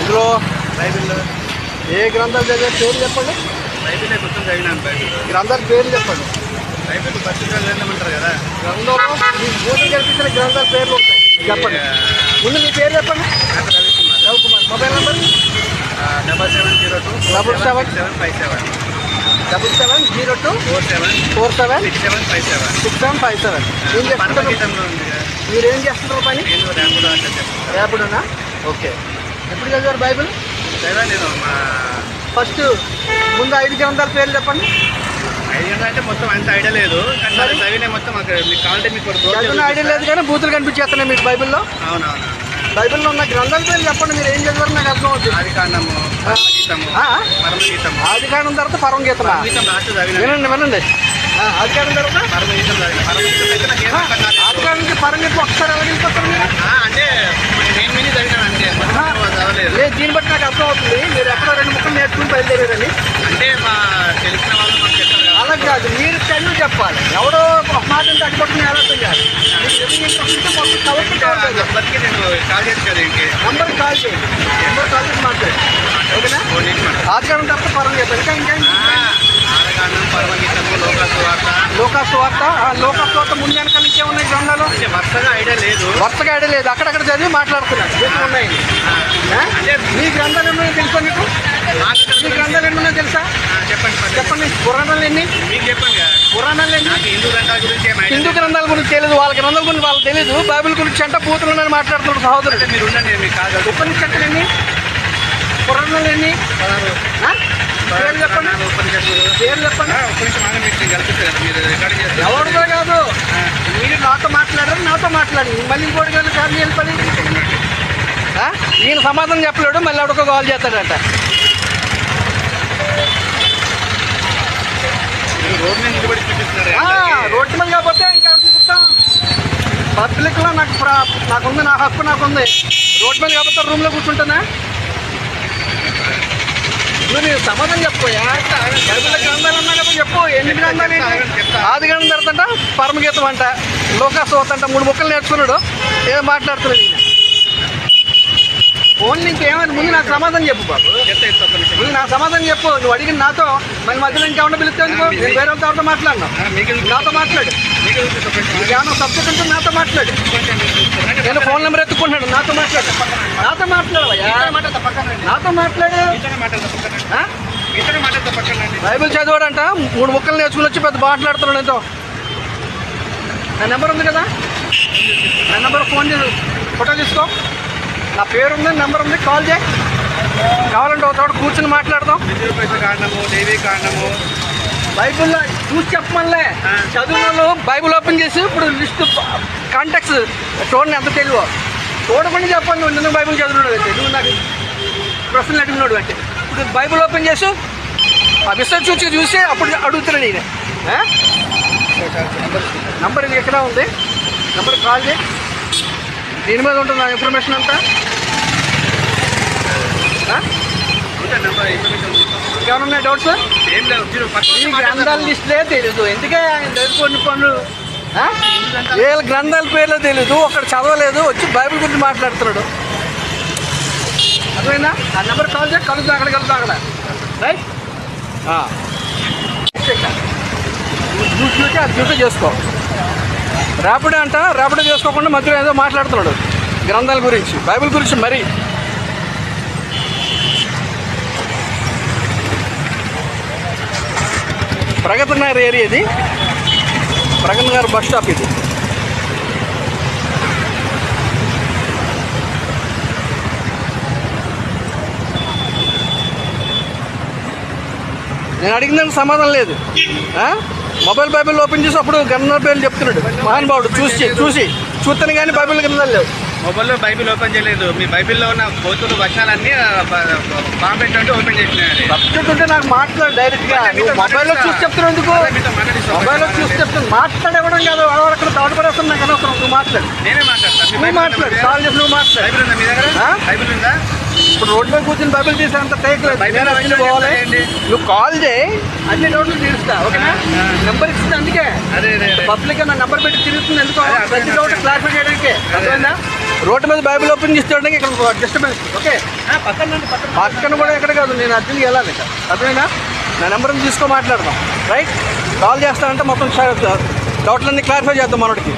ఇందులో బైబిల్లో ఏ గ్రంథాలు చదివే పేరు చెప్పండి. బైబిలే మొత్తం చదివినాను బైబిల్ గ్రంథాల పేరు చెప్పండి. బైబిల్ పత్రికలు వెళ్ళమంటారు కదా. గ్రంథంలో కల్పించిన గ్రంథాల పేర్లు ఉంటాయి. చెప్పండి. ముందు మీ పేరు చెప్పండి. Ravikumar. Ravikumar. Mobile number? Double seven zero two Double seven. Seven five seven. Double seven zero two four seven. Four seven. Six seven five seven. Six seven five seven. ఏం మీరు ఏం చేస్తుంటారు పని నేను ఓకే. ఎప్పుడు చదివారు బైబిల్? లేదా నేను మా ఫస్ట్ ముందు ఐదు గ్రంథాల పేర్లు చెప్పండి. ఐదు గంటల అంటే మొత్తం అంత ఐడియా లేదు కానీ మరి? చదివిన మొత్తం అక్కడ మీకు కావాలంటే మీకు ఒక చదివిన ఐడియా లేదు కానీ బూతులు కనిపించేస్తున్నాయి మీకు బైబిల్లో. అవునవును. బైబిల్లో ఉన్న గ్రంథాల పేర్లు చెప్పండి మీరు ఏం చదివారు నాకు అర్థం అవుతుంది. ఆది కాండము పరమగీతము ఆ? పరమగీతము. ఆది కాండం తర్వాత పరమ గీతమా పరమగీతం లాస్ట్ చదివిన. వినండి వినండి. ఆ, ఆది కాండం తర్వాత? పరమగీతం చదివిన. పరమగీతం అయితే నాకు ఏం అర్థం కాలేదు. ఆది కాండం నుంచి గీతం ఒకసారి ఎలా వెళ్ళిపోతారు మీరు? ఆ, అంటే నేను మినీ చదివినాను అంతే మొత్తం ఆహా. చదవలేదు లేదు దీన్ని బట్టి నాకు అర్థం అవుతుంది. మీరు ఎక్కడో రెండు ముక్కలు నేర్చుకుని బయలుదేరారని అంటే మా తెలిసిన వాళ్ళు మాకు చెప్పారు కదా. అలా కాదు మీరు చదివి చెప్పాలి. ఎవడో ఒక మాట అడ్డుపట్టుకుని ఎలా చేయాలి? నంబర్కి నేను కాల్ చేసి కదా ఇంకే నంబర్ కాల్ చేయండి. నెంబర్ కాల్ చేసి మాట్లాడు ఓకేనా. ఆదికారం తప్ప పరం చెప్పారు ఇంకా? ఇంకా ఆ, ఆదికాండం పరమగీతము లోకాసు వార్త. లోకాసు వార్త? ఆ లోకాసు వార్త ముందు వెనకాల ఇంకేమున్నాయి గ్రంథాలు అంటే వరుసగా ఐడియా లేదు. వరుసగా ఐడియా లేదు. అక్కడక్కడ చదివి ఉన్నాయి? అంటే మీ గ్రంథాలు ఎన్నో తెలుసా మీకు? మీ. గ్రంథాలు ఎన్నో తెలుసా? చెప్పండి చెప్పండి. పురాణాలు ఎన్ని? మీకు చెప్పండి. కదా పురాణాలు ఎన్ని? హిందూ గ్రంథాల గురించి హిందూ. గ్రంథాల గురించి తెలియదు వాళ్ళ గ్రంథాల గురించి వాళ్ళకి తెలియదు బైబిల్ గురించి అంటే పూతులు మాట్లాడుతున్నాడు సహోదరుడు. మీరు ఉండండి మీకు చేస్తాను. ఉపనిషత్తులు ఎన్ని? పురాణాలు ఎన్ని? పేర్లు చెప్పండి. కదా, మీరు. ఎవరితో కాదు. నాతో మాట్లాడారు నాతో మాట్లాడి మళ్ళీ ఇంకోటి కానీ కాదు పని ఆ? ఈయన సమాధానం చెప్పలేడు మళ్ళీ ఎవరికో కాల్ చేస్తాడట. రోడ్డు మీద కాకపోతే ఇంకా చూపిస్తాం పబ్లిక్లో నాకు ప్రా- నాకుంది నా హక్కు నాకుంది. రోడ్డు మీద కాకపోతే రూమ్లో కూర్చుంటానా? నువ్వు నేను సమాధానం చెప్పోయా బైబిల్ గ్రంథాలు అన్నా కదా చెప్పు. ఎన్ని గ్రంథాలు ఆది గ్రంథం తర్వాత పరమగీతం అంట లోకాసోత్ అంట మూడు ముక్కలు నేర్చుకున్నాడు. ఏం మాట్లాడుతున్నాడు ఈయన? ఓన్లీ ఇంకేమైనా ముందు నాకు సమాధానం చెప్పు బాబు. ముందు నాకు సమాధానం చెప్పు. నువ్వు అడిగిన నాతో మరి మధ్యలో ఇంకేమన్నా పిలిస్తే? నేను వేరే వాళ్ళతో మాట్లాడినా. నాతో మాట్లాడు? నీకేమన్నా సబ్జెక్ట్ ఉంటే నాతో మాట్లాడు. నేను ఫోన్ నెంబర్ ఎత్తుకుంటున్నాడు నాతో మాట్లాడు. నాతో మాట్లాడవయ్యా మీతోనే మాట్లాడతా పక్కన రండి. నాతో మాట్లాడు. బైబిల్ చదివాడంట మూడు ముక్కలు నేర్చుకుని వచ్చి పెద్ద మాట్లాడుతున్నాడు ఎంతో నా నెంబర్ ఉంది కదా? నా నెంబర్ ఫోన్ చేసి ఫోటో తీసుకో. నా పేరు ఉంది నెంబర్ ఉంది కాల్ చేయి. కావాలంటే ఒక చోట కూర్చుని మాట్లాడదాం. బైబిల్లో చూసి చెప్పమనిలే. వాళ్ళు బైబిల్ ఓపెన్ చేసి ఇప్పుడు లిస్ట్ కాంటాక్ట్స్ చూడండి ఎంత తెలివో. చూడకుండా చెప్పండి నువ్వు బైబిల్ అంటే నువ్వు నాకు? ప్రశ్నలు అడిగినాడు అంటే ఇప్పుడు బైబిల్ ఓపెన్ చేసి ఆ విషయం చూసి చూసి అప్పుడు అడుగుతున్నాడు ఈయన? నంబర్ ఇది ఎక్కడ ఉంది? నంబర్ కాల్ చేయి. దీని మీద ఉంటుంది ఇన్ఫర్మేషన్ అంతా? ఉన్నాయి డౌట్స్ ఈ. గ్రంథాల లిస్టులే తెలీదు. ఎందుకే ఆయన దగ్గర కొన్ని పనులు? వీళ్ళ గ్రంథాల పేర్లు తెలీదు ఒకడు చదవలేదు వచ్చి బైబిల్ గురించి మాట్లాడుతున్నాడు. అర్థమైందా? ఆ నెంబర్ కాల్ చేసి కలుద్దాం అక్కడ వెళ్తాం అక్కడ రైట్ జ్యూస్ చూసి అది జ్యూస్ చేసుకో. ర్యాపిడో అంట ర్యాపిడో చేసుకోకుండా మధ్యలో ఏదో మాట్లాడుతున్నాడు. గ్రంథాల గురించి బైబిల్ గురించి మరీ. ప్రగతి నగర్ ఏరియా ఇది. ప్రగతి నగర్ బస్ స్టాప్ ఇది. నేను అడిగిన దానికి సమాధానం లేదు? మొబైల్ బైబిల్ ఓపెన్ చేసి అప్పుడు గన్న పేర్లు చెప్తున్నాడు. మహానుభావుడు చూసి చూసి. చూస్తాను కానీ బైబిల్ గ్రంథాలు లేవు. మొబైల్లో బైబిల్ ఓపెన్ చేయలేదు. మీ బైబిల్లో ఉన్న పోతులు వచనాలన్నీ పెట్టండి ఓపెన్ చేసినాయి సబ్జెక్ట్ ఉంటే నాకు మాట్లాడు డైరెక్ట్గా మొబైల్లో చూసి చెప్తున్నావు ఎందుకు? మొబైల్లో చూసి చెప్తాను మాట్లాడేవడం కాదు. అక్కడ దాడుపడేస్తాను నాకు అనవసరం. నువ్వు మాట్లాడు. నేనే మాట్లాడతాను మాట్లాడు. కాల్ చేసి నువ్వు మాట్లాడు. బైబిల్ ఉందా మీ దగ్గర? బైబిల్ ఉందా? ఇప్పుడు రోడ్ మీద కూర్చొని బైబిల్ తీసే అంత టేక్ లేదు. పోవాలి. నువ్వు కాల్ చేయి. అన్ని డౌట్లు తీరుస్తా ఓకేనా. నెంబర్ ఇస్తుంది అందుకే. అదే అదే అదే. పబ్లిక్ నా నెంబర్ పెట్టి తిరుగుతుంది ఎందుకో? ప్రతి అర్థమైంది. క్లారిఫై చేయడానికి. అర్థమైందా? రోడ్డు మీద బైబిల్ ఓపెన్ చేస్తుండగా ఇక్కడ డిస్టర్బెన్స్ ఓకే? పక్కన కూడా ఎక్కడ కాదు నేను అర్జెంట్గా వెళ్ళాలి అర్థమైనా నా నెంబర్ తీసుకో మాట్లాడదాం. రైట్? కాల్ చేస్తానంటే మొత్తం డౌట్లన్నీ క్లారిఫై చేద్దాం మనోడికి.